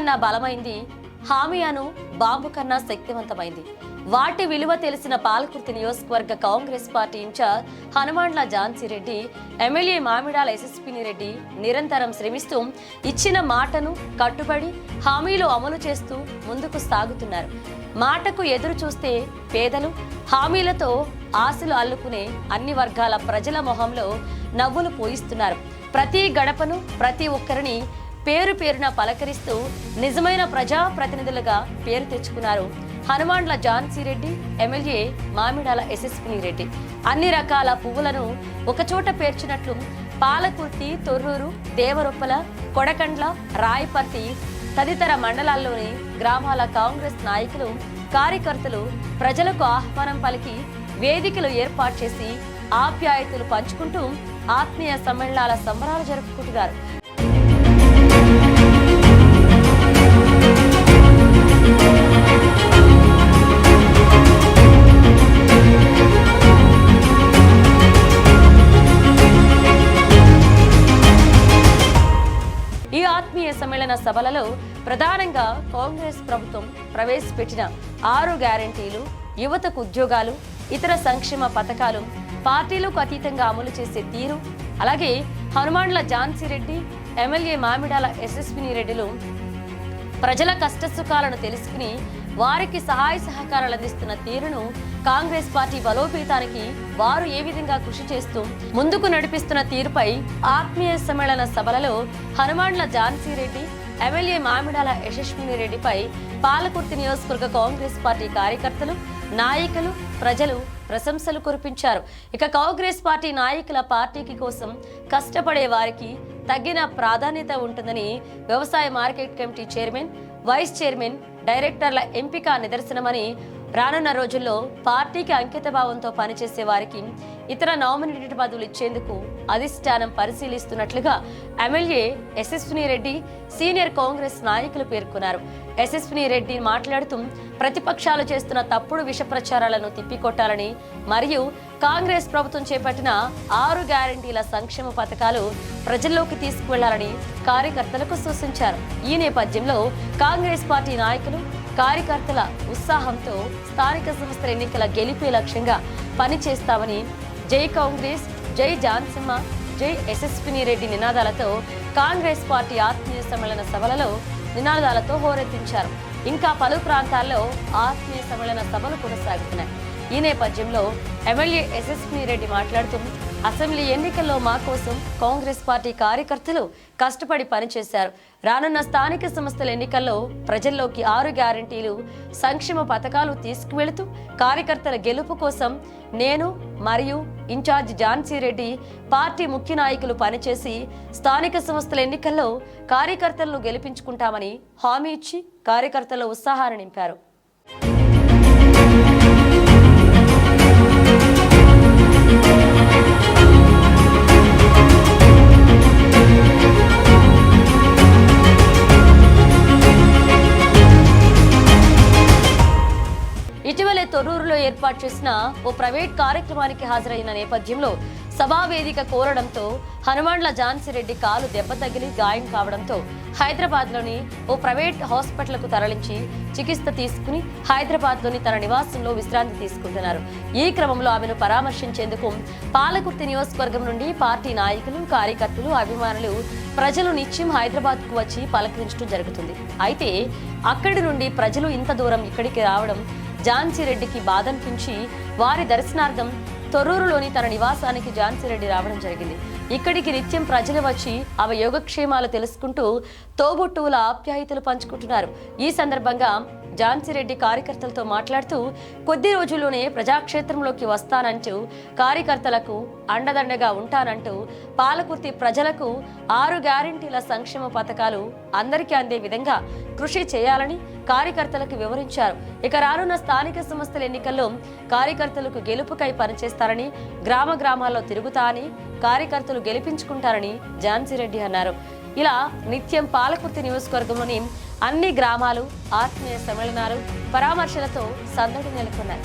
కన్నా బలమైంది హామీ అను బాంబు కన్నా శక్తివంతమైంది. వాటి విలువ తెలిసిన పాలకుర్తి నియోజకవర్గ Congress party incharge Hanumandla Jhansi Reddy MLA Mamidala Yashaswini Reddy నిరంతరం శ్రమిస్తూ ఇచ్చిన మాటను కట్టుబడి హామీలు అమలు చేస్తూ ముందుకు సాగుతున్నారు. మాటకు ఎదురు చూస్తే పేదలు హామీలతో ఆశలు అల్లుకునే అన్ని వర్గాల ప్రజల మొహంలో నవ్వులు పోయిస్తున్నారు. ప్రతి గడపను ప్రతి ఒక్కరిని పేరు పేరున పలకరిస్తూ నిజమైన ప్రజా ప్రతినిధులుగా పేరు తెచ్చుకున్నారు. హనుమాన్ల జాన్సీ రెడ్డి ఎమ్మెల్యే మామిడాల యశస్విని రెడ్డి. అన్ని రకాల పువ్వులను ఒకచోట పేర్చినట్లు పాలకుర్తి తొర్రూరు దేవరొప్పల కొడకండ్ల రాయపర్తి తదితర మండలాల్లోని గ్రామాల కాంగ్రెస్ నాయకులు కార్యకర్తలు ప్రజలకు ఆహ్వానం పలికి వేదికలు ఏర్పాటు చేసి ఆప్యాయతలు పంచుకుంటూ ఆత్మీయ సమ్మేళనాల సంబరాలు జరుపుకుంటున్నారు. ఈ ఆత్మీయ సమ్మేళన సభలలో ప్రధానంగా కాంగ్రెస్ ప్రభుత్వం ప్రవేశపెట్టిన ఆరు గ్యారంటీలు యువతకు ఉద్యోగాలు ఇతర సంక్షేమ పథకాలు పార్టీలకు అతీతంగా అమలు చేసే తీరు అలాగే హనుమాన్ల ఝాన్సీ రెడ్డి ఎమ్మెల్యే మామిడాల యశస్విని రెడ్డిలు ప్రజల కష్టసుఖాలను తెలుసుకుని వారికి సహాయ సహకారాలు అందిస్తున్న తీరును కాంగ్రెస్ పార్టీ బలోపేతానికి వారు ఏ విధంగా కృషి చేస్తూ ముందుకు నడిపిస్తున్న తీరుపై ఆత్మీయ సమ్మేళన సభలలో హనుమాన్ల ఝాన్సీ రెడ్డి ఎమ్మెల్యే మామిడాల యశస్విని రెడ్డిపై పాలకుర్తి నియోజకవర్గ కాంగ్రెస్ పార్టీ కార్యకర్తలు నాయకులు ప్రజలు ప్రశంసలు కురిపించారు. ఇక కాంగ్రెస్ పార్టీ నాయకుల పార్టీకి కోసం కష్టపడే వారికి తగిన ప్రాధాన్యత ఉంటుందని వ్యవసాయ market committee chairman vice chairman డైరెక్టర్ల ఎంపిక నిదర్శనమని రానున్న రోజుల్లో పార్టీకి అంకిత భావంతో పనిచేసే వారికి ఇతర నామినేటెడ్ పదవులు ఇచ్చేందుకు అధిష్టానం పరిశీలిస్తున్నట్లుగా MLA Yashaswini Reddy senior Congress నాయకులు పేర్కొన్నారు. యశస్విని రెడ్డి మాట్లాడుతూ ప్రతిపక్షాలు చేస్తున్న తప్పుడు విష ప్రచారాలను తిప్పికొట్టాలని మరియు కాంగ్రెస్ ప్రభుత్వం చేపట్టిన ఆరు గ్యారంటీల సంక్షేమ పథకాలు ప్రజల్లోకి తీసుకువెళ్ళాలని కార్యకర్తలకు సూచించారు. ఈ నేపథ్యంలో కాంగ్రెస్ పార్టీ నాయకులు కార్యకర్తల ఉత్సాహంతో స్థానిక సంస్థల ఎన్నికల గెలిపే లక్ష్యంగా పనిచేస్తామని జై కాంగ్రెస్ జై జాన్సింహ జై యశస్విని రెడ్డి నినాదాలతో కాంగ్రెస్ పార్టీ ఆత్మీయ సమ్మేళన సభలలో నినాదాలతో హోరెత్తించారు. ఇంకా పలు ప్రాంతాల్లో ఆత్మీయ సమ్మేళన సభలు కొనసాగుతున్నాయి. ఈ నేపథ్యంలో ఎమ్మెల్యే ఎస్ఎస్వి రెడ్డి మాట్లాడుతూ అసెంబ్లీ ఎన్నికల్లో మా కోసం కాంగ్రెస్ పార్టీ కార్యకర్తలు కష్టపడి పనిచేశారు. రానున్న స్థానిక సంస్థల ఎన్నికల్లో ప్రజల్లోకి ఆరు గ్యారంటీలు సంక్షేమ పథకాలు తీసుకువెళుతూ కార్యకర్తల గెలుపు కోసం నేను మరియు ఇన్ఛార్జ్ ఝాన్సీ రెడ్డి పార్టీ ముఖ్య నాయకులు పనిచేసి స్థానిక సంస్థల ఎన్నికల్లో కార్యకర్తలను గెలిపించుకుంటామని హామీ ఇచ్చి కార్యకర్తల ఉత్సాహాన్ని నింపారు. ఏర్పాటు చేసిన ఓ ప్రైవేట్ కార్యక్రమానికి హాజరైన నేపథ్యంలో సభా వేదిక కోరడంతో హనుమాన్ల ఝాన్సీ రెడ్డి కాలు దెబ్బ తగిలి గాయం కావడంతో హైదరాబాద్లోని ఓ ప్రైవేట్ హాస్పిటల్కు తరలించి చికిత్స తీసుకుని హైదరాబాద్లోని తన నివాసంలో విశ్రాంతి తీసుకుంటున్నారు. ఈ క్రమంలో ఆమెను పరామర్శించేందుకు పాలకుర్తి నియోజకవర్గం నుండి పార్టీ నాయకులు కార్యకర్తలు అభిమానులు ప్రజలు నిత్యం హైదరాబాద్కు వచ్చి పలకరించడం జరుగుతుంది. అయితే అక్కడి నుండి ప్రజలు ఇంత దూరం ఇక్కడికి రావడం ఝాన్సీ రెడ్డికి బాధనిపించి వారి దర్శనార్థం తొర్రూరులోని తన నివాసానికి ఝాన్సీ రెడ్డి రావడం జరిగింది. ఇక్కడికి నిత్యం ప్రజలు వచ్చి ఆమె యోగక్షేమాలు తెలుసుకుంటూ తోబుట్టువుల ఆప్యాయతలు పంచుకుంటున్నారు. ఈ సందర్భంగా ఝాన్సీ రెడ్డి కార్యకర్తలతో మాట్లాడుతూ కొద్ది రోజుల్లోనే ప్రజాక్షేత్రంలోకి వస్తానంటూ కార్యకర్తలకు అండదండగా ఉంటానంటూ పాలకుర్తి ప్రజలకు ఆరు గ్యారంటీల సంక్షేమ పథకాలు అందరికీ అందే విధంగా కృషి చేయాలని కార్యకర్తలకు వివరించారు. ఇక రానున్న స్థానిక సంస్థల ఎన్నికల్లో కార్యకర్తలకు గెలుపుకై పనిచేస్తారని గ్రామ గ్రామాల్లో తిరుగుతా అని కార్యకర్తలు గెలిపించుకుంటారని ఝాన్సీరెడ్డి అన్నారు. ఇలా నిత్యం పాలకుర్తి నియోజకవర్గంలోని అన్ని గ్రామాలు ఆత్మీయ సమ్మేళనాలు పరామర్శలతో సందడి నెలకొన్నాయి.